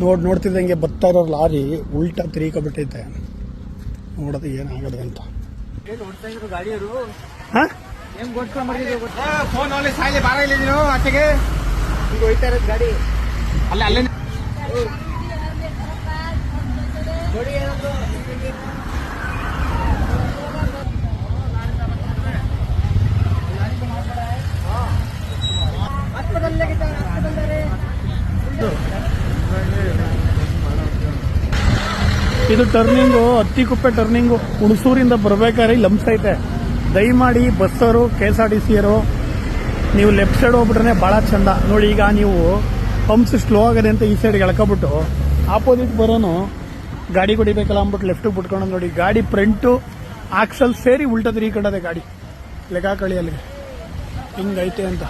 ನೋಡ್ ನೋಡ್ತಿದ್ದಂಗೆ ಬರ್ತಾ ಇರೋ ಲಾರಿ ಉಲ್ಟಾ ತಿರುಗಿಬಿಟ್ಟೈತೆ ನೋಡೋದು ಏನಾಗದೆ ಅಂತ. ಏನ್ ಇದು ಟರ್ನಿಂಗು ಹತ್ತಿಕುಪ್ಪೆ ಟರ್ನಿಂಗು ಹುಣಸೂರಿಂದ ಬರಬೇಕಾದ್ರೆ ಲಂಪ್ಸ್ ಐತೆ. ದಯಮಾಡಿ ಬಸ್ಸರು ಕೆ ಎಸ್ ಆರ್ ಟಿ ಸಿಯರು ನೀವು ಲೆಫ್ಟ್ ಸೈಡ್ ಹೋಗ್ಬಿಟ್ರೆ ಭಾಳ ಚಂದ. ನೋಡಿ, ಈಗ ನೀವು ಪಂಪ್ಸ್ ಸ್ಲೋ ಆಗದೆ ಅಂತ ಈ ಸೈಡ್ಗೆ ಎಳ್ಕೊಬಿಟ್ಟು ಆಪೋಸಿಟ್ ಬರೋನು ಗಾಡಿ ಕೊಡಿಬೇಕಲ್ಲ ಅಂದ್ಬಿಟ್ಟು ಲೆಫ್ಟಿಗೆ ಬಿಟ್ಕೊಂಡು ನೋಡಿ, ಗಾಡಿ ಫ್ರಂಟು ಆಕ್ಸಲ್ ಸೇರಿ ಉಲ್ಟದ್ರಿ ತಿರುಗಿಕೊಂಡದೆ ಗಾಡಿ. ಲೆಕ್ಕ ಕಳಿ ಅಲ್ಲಿಗೆ. ಹಿಂಗೈತೆ ಅಂತ.